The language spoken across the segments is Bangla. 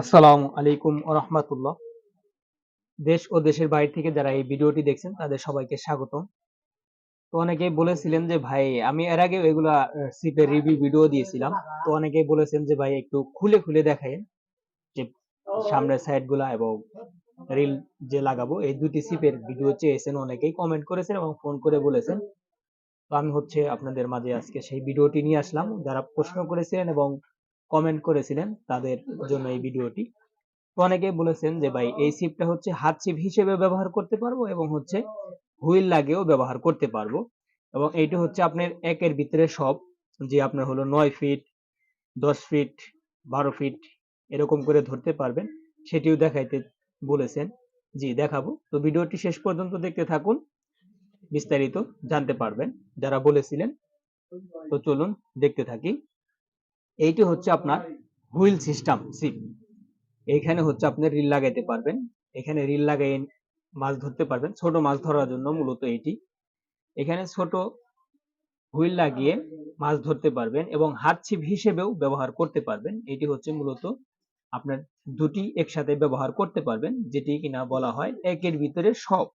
আসসালামু আলাইকুম রহমতুল্লাহ। দেশ ও দেশের বাইরে থেকে যারা এই ভিডিওটি দেখছেন, তাদের সবাইকে স্বাগতম। তো অনেকেই বলেছিলেন যে, ভাই, আমি এর আগে এগুলা সিপের রিভিউ ভিডিও দিয়েছিলাম। তো অনেকেই বলেছেন যে, ভাই, একটু খুলে খুলে দেখায় যে, সামনের সাইডগুলা এবং রিল যে লাগাবো, এই দুটি সিপের ভিডিও চেয়েছেন। অনেকেই কমেন্ট করেছেন এবং ফোন করে বলেছেন। তো আমি হচ্ছে আপনাদের মাঝে আজকে সেই ভিডিওটি নিয়ে আসলাম। যারা প্রশ্ন করেছিলেন এবং কমেন্ট করেছিলেন তাদের জন্য এই ভিডিওটি। তো অনেকেই বলেছেন যে ভাই, এই সিপটা হচ্ছে হাত সিপ হিসেবে ব্যবহার করতে পারব এবং হচ্ছে হুইল লাগেও ব্যবহার করতে পারব। এবং এইটা হচ্ছে আপনার একের ভিতরে সব, যে আপনার হলো নয় ফিট দশ ফিট বারো ফিট এরকম করে ধরতে পারবেন। সেটিও দেখাইতে বলেছেন। জি, দেখাবো। তো ভিডিওটি শেষ পর্যন্ত দেখতে থাকুন। বিস্তারিত জানতে পারবেন। যারা বলেছিলেন, তো চলুন দেখতে থাকি। এইটি হচ্ছে আপনার হুইল সিস্টেম, সিপ। এইখানে হচ্ছে আপনি রিল লাগাইতে পারবেন। এখানে রিল লাগাই মাছ ধরতে পারবেন। ছোট মাছ ধরার জন্য মূলত এটি এখানে ছোট হুইল লাগিয়ে মাছ ধরতে পারবেন এবং হাত ছিপ হিসেবেও ব্যবহার করতে পারবেন। এটি হচ্ছে মূলত আপনার দুটি একসাথে ব্যবহার করতে পারবেন, যেটি কিনা বলা হয় একের ভিতরে সব।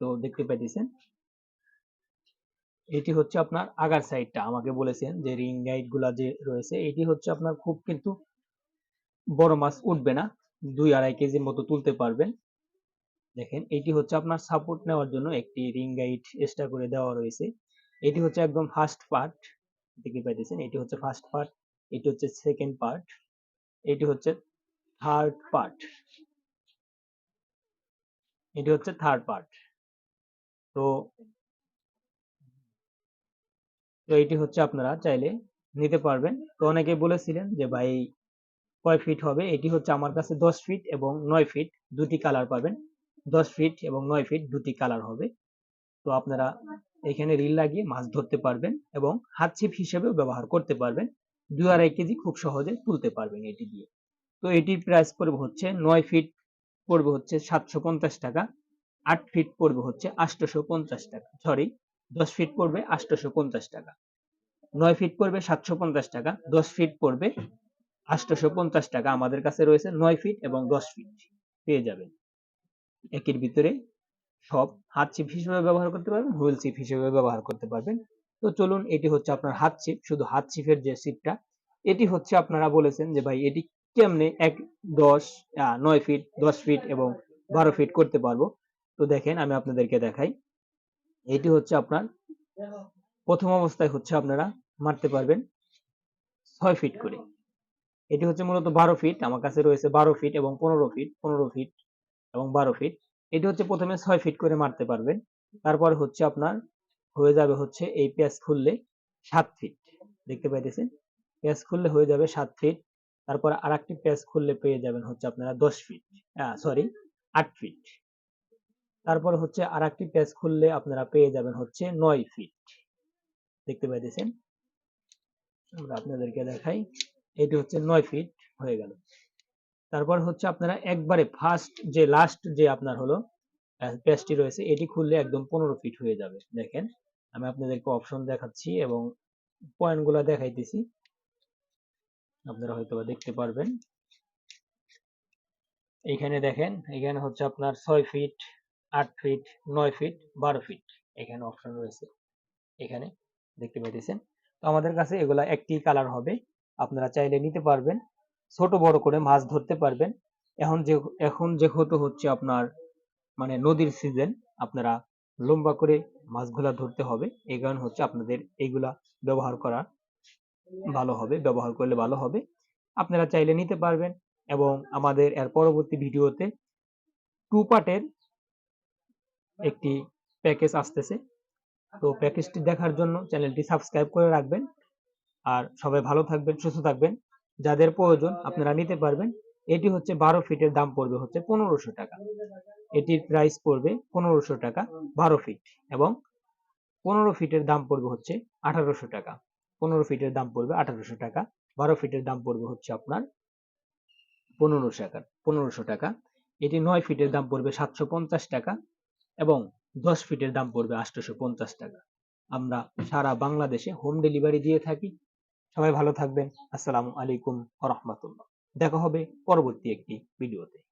তো দেখতে পাইতেছেন? এটি হচ্ছে আপনার আগার সাইডটা আমাকে বলেছেন যে রিং গাইডগুলা যে রয়েছে, এটি হচ্ছে আপনার খুব কিন্তু বড় মাছ উঠবে না। দুই আড়াই কেজির মতো তুলতে পারবেন। দেখেন, এটি হচ্ছে আপনার সাপোর্ট নেওয়ার জন্য একটি রিং গাইড এক্সট্রা করে দেওয়া রয়েছে। এটি হচ্ছে একদম ফার্স্ট পার্ট দেখে পাইতেছেন, এটি হচ্ছে ফার্স্ট পার্ট এটি হচ্ছে সেকেন্ড পার্ট এটি হচ্ছে থার্ড পার্ট এটি হচ্ছে থার্ড পার্ট তো তো এটি হচ্ছে আপনারা চাইলে নিতে পারবেন। তো অনেকে বলেছিলেন যে, ভাই, কয় ফিট হবে? এটি হচ্ছে আমার কাছে দশ ফিট এবং নয় ফিট দুটি কালার পাবেন। দশ ফিট এবং নয় ফিট দুটি কালার হবে। তো আপনারা এখানে রিল লাগিয়ে মাছ ধরতে পারবেন এবং হাত ছিপ হিসেবেও ব্যবহার করতে পারবেন। দুই আড়াই কেজি খুব সহজে তুলতে পারবেন এটি দিয়ে। তো এটির প্রাইস পড়বে হচ্ছে নয় ফিট পড়বে হচ্ছে সাতশো পঞ্চাশ টাকা, আট ফিট পড়বে হচ্ছে আটশোশো পঞ্চাশ টাকা সরি দশ ফিট পড়বে আটশোশো পঞ্চাশ টাকা। নয় ফিট পড়বে সাতশো পঞ্চাশ টাকা, দশ ফিট পড়বে আটশোশো পঞ্চাশ টাকা। আমাদের কাছে রয়েছে নয় ফিট এবং দশ ফিট পেয়ে যাবেন। একের ভিতরে সব হাত চিপ হিসেবে ব্যবহার করতে পারবেন হুইল চিপ হিসেবে ব্যবহার করতে পারবেন। তো চলুন, এটি হচ্ছে আপনার হাত চিপ শুধু হাত চিপের যে চিপটা এটি হচ্ছে আপনারা বলেছেন যে ভাই, এটি কেমনে এক, দশ নয় ফিট দশ ফিট এবং বারো ফিট করতে পারব। তো দেখেন, আমি আপনাদেরকে দেখাই। এটি হচ্ছে আপনার, প্রথম অবস্থায় হচ্ছে আপনারা মারতে পারবেন ছয় ফিট করে। এটি হচ্ছে মূলত বারো ফিট আমার কাছে রয়েছে বারো ফিট এবং পনেরো ফিট পনেরো ফিট এবং বারো ফিট এটি হচ্ছে প্রথমে ছয় ফিট করে মারতে পারবেন, তারপর হচ্ছে আপনার হয়ে যাবে হচ্ছে এই পেঁয়াজ খুললে সাত ফিট দেখতে পাইতেছেন? পেঁয়াজ খুললে হয়ে যাবে সাত ফিট তারপর আর একটি পেঁয়াজ খুললে পেয়ে যাবেন হচ্ছে আপনারা দশ ফিট সরি আট ফিট তারপর হচ্ছে আর একটি পেঁয়াজ খুললে আপনারা পেয়ে যাবেন হচ্ছে নয় ফিট দেখতে পাইতেছেন? আমরা আপনাদেরকে দেখাই। এটি হচ্ছে নয় ফিট হয়ে গেল। তারপর হচ্ছে আপনারা একবারে ফার্স্ট যে লাস্ট যে আপনার হলো পেজটি রয়েছে, এটি খুললে একদম পনেরো ফিট হয়ে যাবে। দেখেন, আমি আপনাদেরকে অপশন দেখাচ্ছি এবং পয়েন্টগুলো দেখাইতেছি। আপনারা হয়তো দেখতে পারবেন। এইখানে দেখেন, এখানে হচ্ছে আপনার ছয় ফিট আট ফিট নয় ফিট বারো ফিট এখানে অপশন রয়েছে। এখানে দেখতে পাইতেছেন। তো আমাদের কাছে এগুলা একটি কালার হবে। আপনারা চাইলে নিতে পারবেন। ছোট, বড় করে মাছ ধরতে পারবেন। এখন যে, এখন যেহেতু হচ্ছে আপনার মানে নদীর সিজন আপনারা লম্বা করে মাছগুলা ধরতে হবে। এই কারণ হচ্ছে আপনাদের এইগুলা ব্যবহার করা ভালো হবে, ব্যবহার করলে ভালো হবে। আপনারা চাইলে নিতে পারবেন এবং আমাদের এর পরবর্তী ভিডিওতে টু পার্টের একটি প্যাকেজ আসতেছে। তো প্যাকেজটি দেখার জন্য চ্যানেলটি সাবস্ক্রাইব করে রাখবেন। আর সবাই ভালো থাকবেন সুস্থ থাকবেন। যাদের প্রয়োজন আপনারা নিতে পারবেন। এটি হচ্ছে বারো ফিটের দাম পড়বে হচ্ছে পনেরোশো টাকা। এটির প্রাইস পড়বে পনেরোশো টাকা বারো ফিট এবং পনেরো ফিটের দাম পড়বে হচ্ছে আঠারোশো টাকা। পনেরো ফিটের দাম পড়বে আঠারোশো টাকা। বারো ফিটের দাম পড়বে হচ্ছে আপনার পনেরোশো টাকা পনেরোশো টাকা। এটি নয় ফিটের দাম পড়বে সাতশো পঞ্চাশ টাকা। এবং দশ ফিটের দাম পড়বে আটশোশো পঞ্চাশ টাকা। আমরা সারা বাংলাদেশে হোম ডেলিভারি দিয়ে থাকি। সবাই ভালো থাকবেন। আসসালামু আলাইকুম রহমতুল্লাহ। দেখা হবে পরবর্তী একটি ভিডিওতে